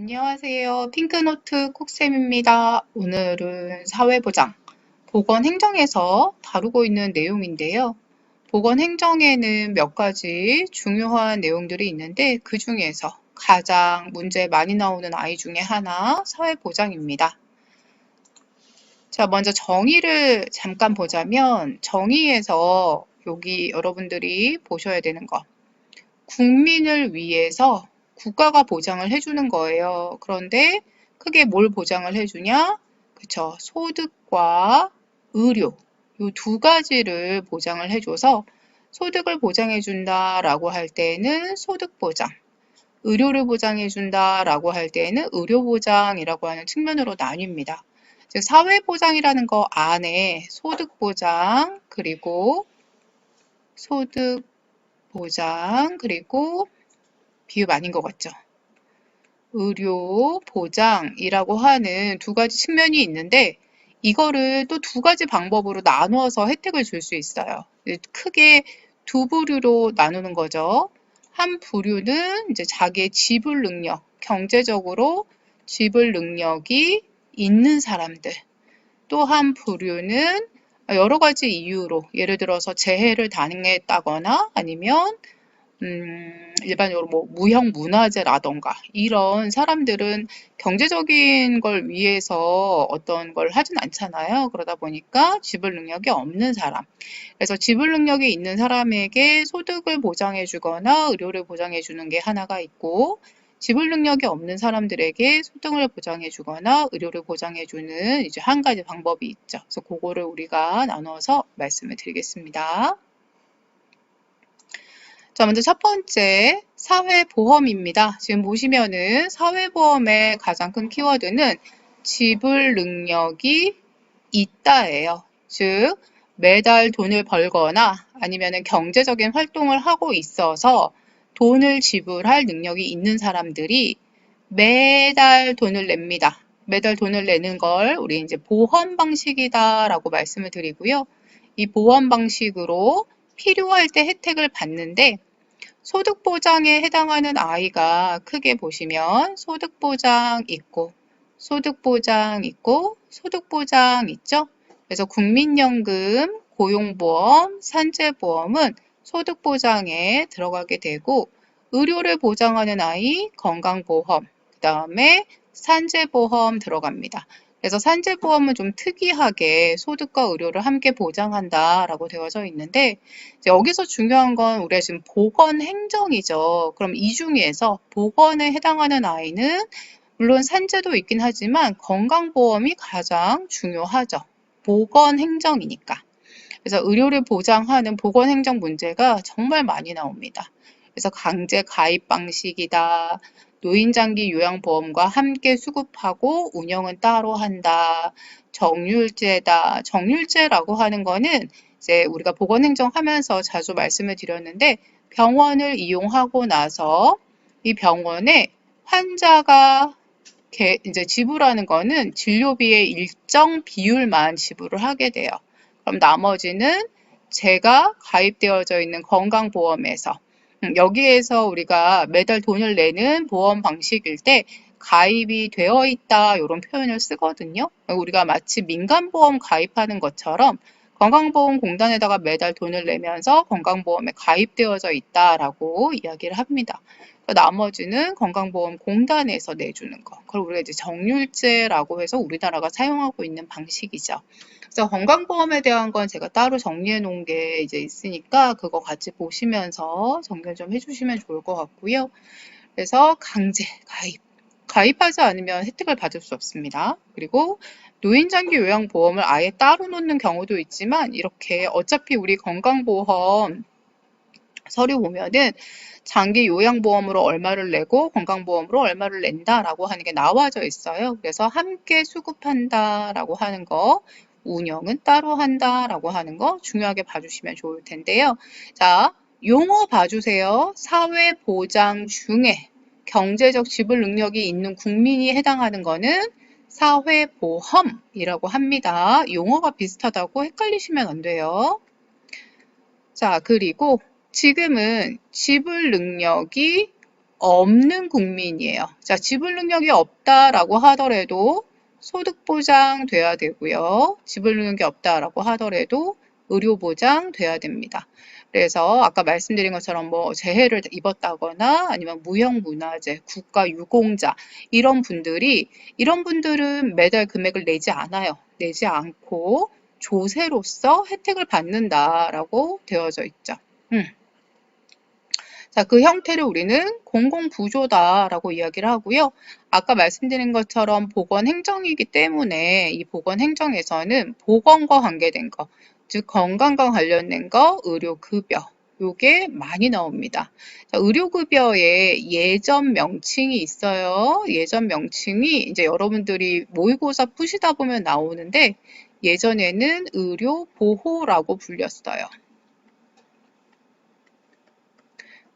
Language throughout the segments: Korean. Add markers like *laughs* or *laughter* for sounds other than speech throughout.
안녕하세요. 핑크노트 콕쌤입니다. 오늘은 사회보장, 보건행정에서 다루고 있는 내용인데요. 보건행정에는 몇 가지 중요한 내용들이 있는데 그 중에서 가장 문제 많이 나오는 아이 중에 하나 사회보장입니다. 자, 먼저 정의를 잠깐 보자면 정의에서 여기 여러분들이 보셔야 되는 거. 국민을 위해서 국가가 보장을 해주는 거예요. 그런데 크게 뭘 보장을 해주냐? 그쵸. 소득과 의료. 이 두 가지를 보장을 해줘서 소득을 보장해준다 라고 할 때는 소득보장, 의료를 보장해준다 라고 할 때는 의료보장이라고 하는 측면으로 나뉩니다. 즉 사회보장이라는 거 안에 소득보장, 그리고 소득보장, 그리고 비읍 아닌 것 같죠? 의료 보장이라고 하는 두 가지 측면이 있는데 이거를 또 두 가지 방법으로 나누어서 혜택을 줄 수 있어요. 크게 두 부류로 나누는 거죠. 한 부류는 이제 자기의 지불 능력, 경제적으로 지불 능력이 있는 사람들. 또 한 부류는 여러 가지 이유로 예를 들어서 재해를 당했다거나 아니면 음, 일반적으로 뭐 무형 문화재라던가 이런 사람들은 경제적인 걸 위해서 어떤 걸 하진 않잖아요. 그러다 보니까 지불 능력이 없는 사람. 그래서 지불 능력이 있는 사람에게 소득을 보장해 주거나 의료를 보장해 주는 게 하나가 있고 지불 능력이 없는 사람들에게 소득을 보장해 주거나 의료를 보장해 주는 이제 한 가지 방법이 있죠. 그래서 그거를 우리가 나눠서 말씀을 드리겠습니다. 자, 먼저 첫 번째 사회보험입니다. 지금 보시면은 사회보험의 가장 큰 키워드는 지불 능력이 있다예요. 즉 매달 돈을 벌거나 아니면 경제적인 활동을 하고 있어서 돈을 지불할 능력이 있는 사람들이 매달 돈을 냅니다. 매달 돈을 내는 걸 우리 이제 보험 방식이다라고 말씀을 드리고요. 이 보험 방식으로 필요할 때 혜택을 받는데 소득보장에 해당하는 아이가 크게 보시면 소득보장 있고 소득보장 있고 소득보장 있죠? 그래서 국민연금, 고용보험, 산재보험은 소득보장에 들어가게 되고 의료를 보장하는 아이 건강보험, 그 다음에 산재보험 들어갑니다. 그래서 산재보험은 좀 특이하게 소득과 의료를 함께 보장한다라고 되어져 있는데 여기서 중요한 건 우리가 지금 보건 행정이죠. 그럼 이 중에서 보건에 해당하는 아이는 물론 산재도 있긴 하지만 건강보험이 가장 중요하죠. 보건 행정이니까. 그래서 의료를 보장하는 보건 행정 문제가 정말 많이 나옵니다. 그래서 강제 가입 방식이다. 노인장기 요양보험과 함께 수급하고 운영은 따로 한다. 정률제다. 정률제라고 하는 거는 이제 우리가 보건행정 하면서 자주 말씀을 드렸는데 병원을 이용하고 나서 이 병원에 환자가 이제 지불하는 거는 진료비의 일정 비율만 지불을 하게 돼요. 그럼 나머지는 제가 가입되어져 있는 건강보험에서 음, 여기에서 우리가 매달 돈을 내는 보험 방식일 때 가입이 되어 있다 이런 표현을 쓰거든요. 우리가 마치 민간보험 가입하는 것처럼 건강보험공단에다가 매달 돈을 내면서 건강보험에 가입되어져 있다라고 이야기를 합니다. 나머지는 건강보험공단에서 내주는 거. 그걸 우리가 이제 정률제라고 해서 우리나라가 사용하고 있는 방식이죠. 그래서 건강보험에 대한 건 제가 따로 정리해 놓은 게 이제 있으니까 그거 같이 보시면서 정리를 좀 해주시면 좋을 것 같고요. 그래서 강제 가입. 가입하지 않으면 혜택을 받을 수 없습니다. 그리고 노인장기 요양보험을 아예 따로 놓는 경우도 있지만 이렇게 어차피 우리 건강보험 서류 보면은 장기 요양보험으로 얼마를 내고 건강보험으로 얼마를 낸다라고 하는 게 나와져 있어요. 그래서 함께 수급한다라고 하는 거 운영은 따로 한다라고 하는 거 중요하게 봐주시면 좋을 텐데요. 자, 용어 봐주세요. 사회보장 중에 경제적 지불 능력이 있는 국민이 해당하는 거는 사회보험이라고 합니다. 용어가 비슷하다고 헷갈리시면 안 돼요. 자, 그리고 지금은 지불 능력이 없는 국민이에요. 자, 지불 능력이 없다라고 하더라도 소득 보장 돼야 되고요. 지불 능력이 없다라고 하더라도 의료 보장 돼야 됩니다. 그래서 아까 말씀드린 것처럼 뭐 재해를 입었다거나 아니면 무형 문화재, 국가 유공자 이런 분들이 이런 분들은 매달 금액을 내지 않아요. 내지 않고 조세로서 혜택을 받는다라고 되어져 있죠. 음. 자, 그 형태를 우리는 공공부조다라고 이야기를 하고요. 아까 말씀드린 것처럼 보건행정이기 때문에 이 보건행정에서는 보건과 관계된 거, 즉 건강과 관련된 거, 의료급여, 요게 많이 나옵니다. 자, 의료급여에 예전 명칭이 있어요. 예전 명칭이 이제 여러분들이 모의고사 푸시다 보면 나오는데 예전에는 의료보호라고 불렸어요.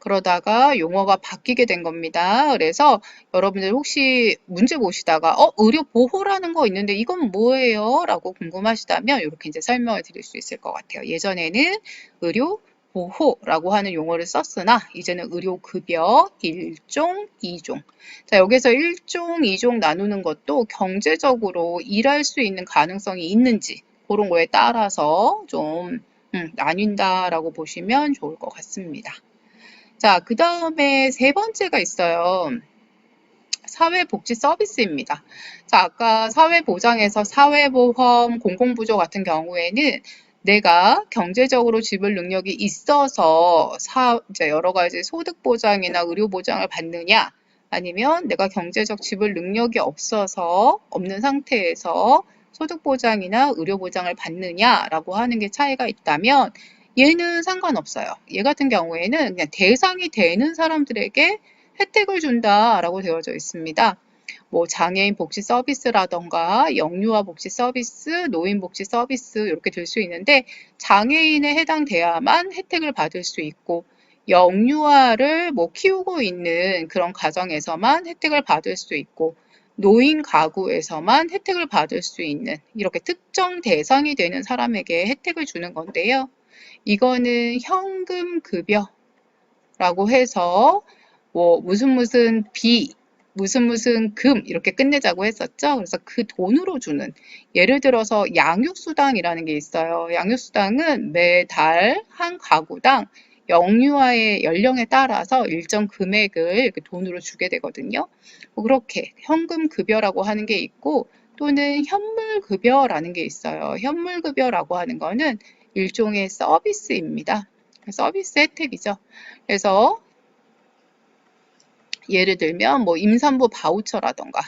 그러다가 용어가 바뀌게 된 겁니다. 그래서 여러분들 혹시 문제 보시다가 어 의료 보호라는 거 있는데 이건 뭐예요? 라고 궁금하시다면 이렇게 이제 설명을 드릴 수 있을 것 같아요. 예전에는 의료 보호라고 하는 용어를 썼으나 이제는 의료급여 1종, 2종. 자, 여기서 1종, 2종 나누는 것도 경제적으로 일할 수 있는 가능성이 있는지 그런 거에 따라서 좀 음, 나뉜다라고 보시면 좋을 것 같습니다. 자, 그 다음에 세 번째가 있어요. 사회복지 서비스입니다. 자, 아까 사회보장에서 사회보험, 공공부조 같은 경우에는 내가 경제적으로 지불 능력이 있어서 사, 이제 여러 가지 소득 보장이나 의료 보장을 받느냐, 아니면 내가 경제적 지불 능력이 없어서 없는 상태에서 소득 보장이나 의료 보장을 받느냐라고 하는 게 차이가 있다면 얘는 상관없어요. 얘 같은 경우에는 그냥 대상이 되는 사람들에게 혜택을 준다라고 되어져 있습니다. 뭐 장애인 복지 서비스라던가 영유아 복지 서비스, 노인 복지 서비스 이렇게 될 수 있는데 장애인에 해당돼야만 혜택을 받을 수 있고 영유아를 뭐 키우고 있는 그런 가정에서만 혜택을 받을 수 있고 노인 가구에서만 혜택을 받을 수 있는 이렇게 특정 대상이 되는 사람에게 혜택을 주는 건데요. 이거는 현금 급여라고 해서 뭐 무슨 무슨 비 무슨 무슨 금 이렇게 끝내자고 했었죠. 그래서 그 돈으로 주는 예를 들어서 양육수당이라는 게 있어요. 양육수당은 매달 한 가구당 영유아의 연령에 따라서 일정 금액을 돈으로 주게 되거든요. 뭐 그렇게 현금 급여라고 하는 게 있고 또는 현물 급여라는 게 있어요. 현물 급여라고 하는 거는 일종의 서비스입니다. 서비스 혜택이죠. 그래서 예를 들면 뭐 임산부 바우처라던가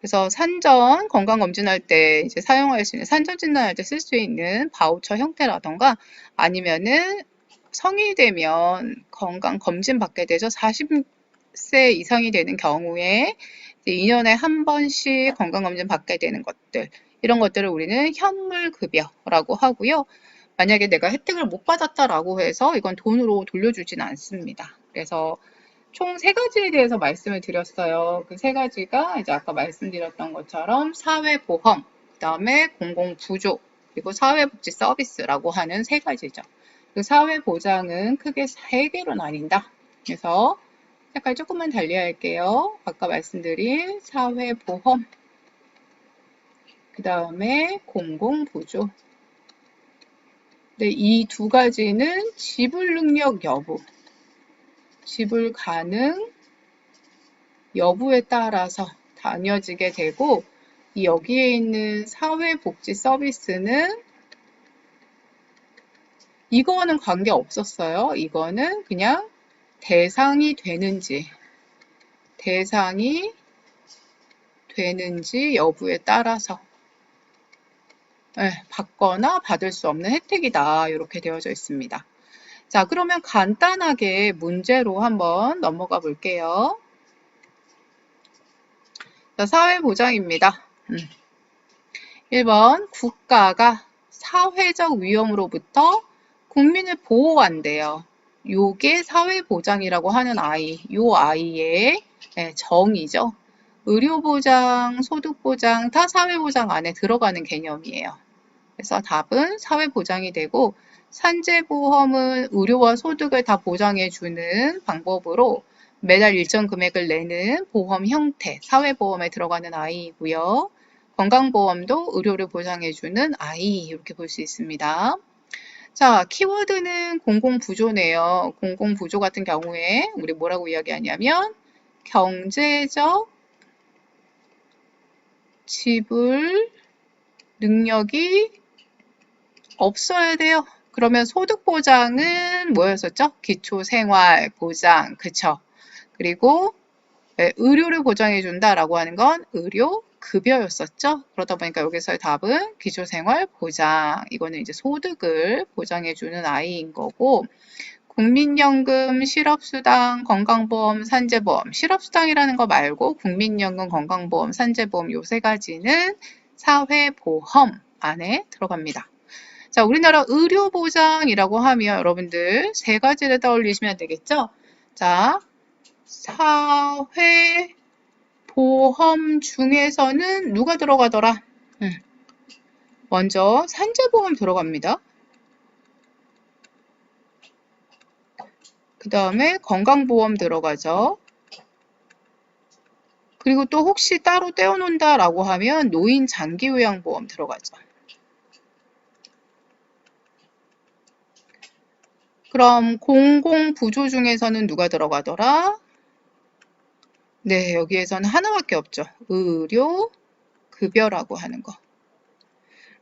그래서 산전 건강 검진할 때 이제 사용할 수 있는 산전 진단할 때 쓸 수 있는 바우처 형태라던가 아니면은 성인이 되면 건강 검진 받게 되죠. 40세 이상이 되는 경우에 2년에 한 번씩 건강 검진 받게 되는 것들 이런 것들을 우리는 현물급여라고 하고요. 만약에 내가 혜택을 못 받았다라고 해서 이건 돈으로 돌려주지는 않습니다. 그래서 총 세 가지에 대해서 말씀을 드렸어요. 그 세 가지가 이제 아까 말씀드렸던 것처럼 사회보험, 그 다음에 공공부조, 그리고 사회복지 서비스라고 하는 세 가지죠. 그 사회보장은 크게 세 개로 나뉜다. 그래서 약간 조금만 달리야 할게요. 아까 말씀드린 사회보험, 그 다음에 공공부조. 네, 이두 가지는 지불 능력 여부, 지불 가능 여부에 따라서 나뉘어지게 되고 여기에 있는 사회복지 서비스는 이거는 관계 없었어요. 이거는 그냥 대상이 되는지 대상이 되는지 여부에 따라서 네, 받거나 받을 수 없는 혜택이다. 이렇게 되어져 있습니다. 자, 그러면 간단하게 문제로 한번 넘어가 볼게요. 자, 사회보장입니다. 음. 1번 국가가 사회적 위험으로부터 국민을 보호한대요. 요게 사회보장이라고 하는 아이, 요 아이의 네, 정의죠. 의료보장, 소득보장 다 사회보장 안에 들어가는 개념이에요. 그래서 답은 사회보장이 되고 산재보험은 의료와 소득을 다 보장해주는 방법으로 매달 일정 금액을 내는 보험 형태, 사회보험에 들어가는 아이이고요. 건강보험도 의료를 보장해주는 아이 이렇게 볼 수 있습니다. 자, 키워드는 공공부조네요. 공공부조 같은 경우에 우리 뭐라고 이야기하냐면 경제적 지불 능력이 없어야 돼요. 그러면 소득 보장은 뭐였었죠? 기초생활 보장, 그쵸? 그리고 네, 의료를 보장해 준다라고 하는 건 의료 급여였었죠. 그러다 보니까 여기서의 답은 기초생활 보장. 이거는 이제 소득을 보장해 주는 아이인 거고 국민연금, 실업수당, 건강보험, 산재보험. 실업수당이라는 거 말고 국민연금, 건강보험, 산재보험 요 세 가지는 사회보험 안에 들어갑니다. 자, 우리나라 의료보장이라고 하면 여러분들 세 가지를 떠올리시면 되겠죠? 자, 사회보험 중에서는 누가 들어가더라? 음. 먼저 산재보험 들어갑니다. 그 다음에 건강보험 들어가죠. 그리고 또 혹시 따로 떼어놓는다 라고 하면 노인 장기요양보험 들어가죠. 그럼 공공부조 중에서는 누가 들어가더라? 네, 여기에서는 하나밖에 없죠. 의료, 급여라고 하는 거.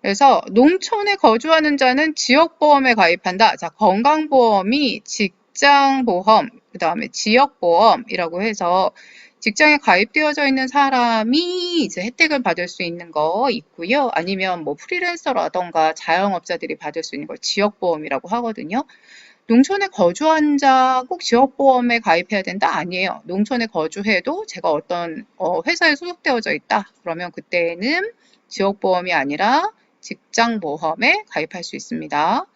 그래서 농촌에 거주하는 자는 지역보험에 가입한다. 자, 건강보험이 직 장보험, 그 다음에 지역보험이라고 해서 직장에 가입되어져 있는 사람이 이제 혜택을 받을 수 있는 거 있고요. 아니면 뭐 프리랜서라던가 자영업자들이 받을 수 있는 걸 지역보험이라고 하거든요. 농촌에 거주한 자 꼭 지역보험에 가입해야 된다? 아니에요. 농촌에 거주해도 제가 어떤 어, 회사에 소속되어져 있다. 그러면 그때는 지역보험이 아니라 직장보험에 가입할 수 있습니다.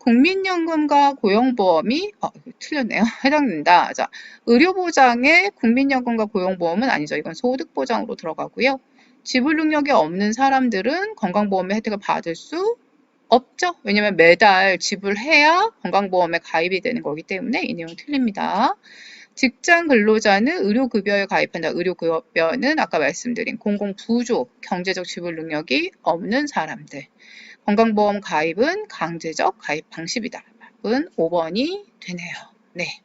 국민연금과 고용보험이 어, 틀렸네요. *laughs* 해당된다. 자, 의료보장에 국민연금과 고용보험은 아니죠. 이건 소득보장으로 들어가고요. 지불 능력이 없는 사람들은 건강보험의 혜택을 받을 수 없죠. 왜냐면 매달 지불해야 건강보험에 가입이 되는 거기 때문에 이 내용 틀립니다. 직장 근로자는 의료급여에 가입한다. 의료급여는 아까 말씀드린 공공부조, 경제적 지불 능력이 없는 사람들. 건강보험 가입은 강제적 가입 방식이다. 답은 5번이 되네요. 네.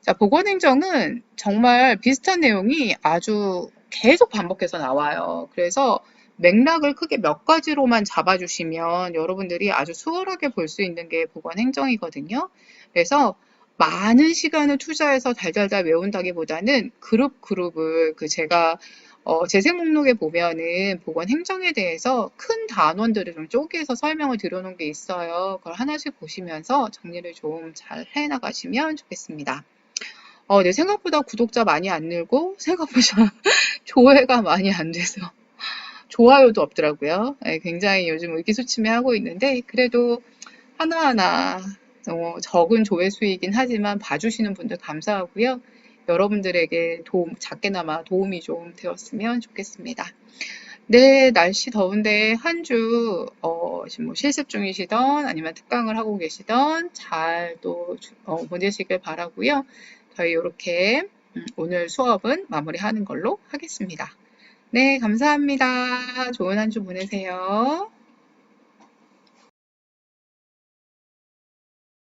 자, 보건행정은 정말 비슷한 내용이 아주 계속 반복해서 나와요. 그래서 맥락을 크게 몇 가지로만 잡아주시면 여러분들이 아주 수월하게 볼 수 있는 게 보건행정이거든요. 그래서 많은 시간을 투자해서 달달달 외운다기보다는 그룹 그룹을 그 제가 어, 재생 목록에 보면은 보건 행정에 대해서 큰 단원들을 좀 쪼개서 설명을 드려놓은 게 있어요. 그걸 하나씩 보시면서 정리를 좀 잘 해나가시면 좋겠습니다. 어, 네, 생각보다 구독자 많이 안 늘고 생각보다 *laughs* 조회가 많이 안 돼서 *laughs* 좋아요도 없더라고요. 네, 굉장히 요즘 의기소침해하고 있는데 그래도 하나하나 어, 적은 조회수이긴 하지만 봐주시는 분들 감사하고요. 여러분들에게 도움, 작게나마 도움이 좀 되었으면 좋겠습니다. 네, 날씨 더운데 한 주, 어, 지금 뭐 실습 중이시던 아니면 특강을 하고 계시던 잘또 어, 보내시길 바라고요. 저희 이렇게 음, 오늘 수업은 마무리하는 걸로 하겠습니다. 네, 감사합니다. 좋은 한 주 보내세요.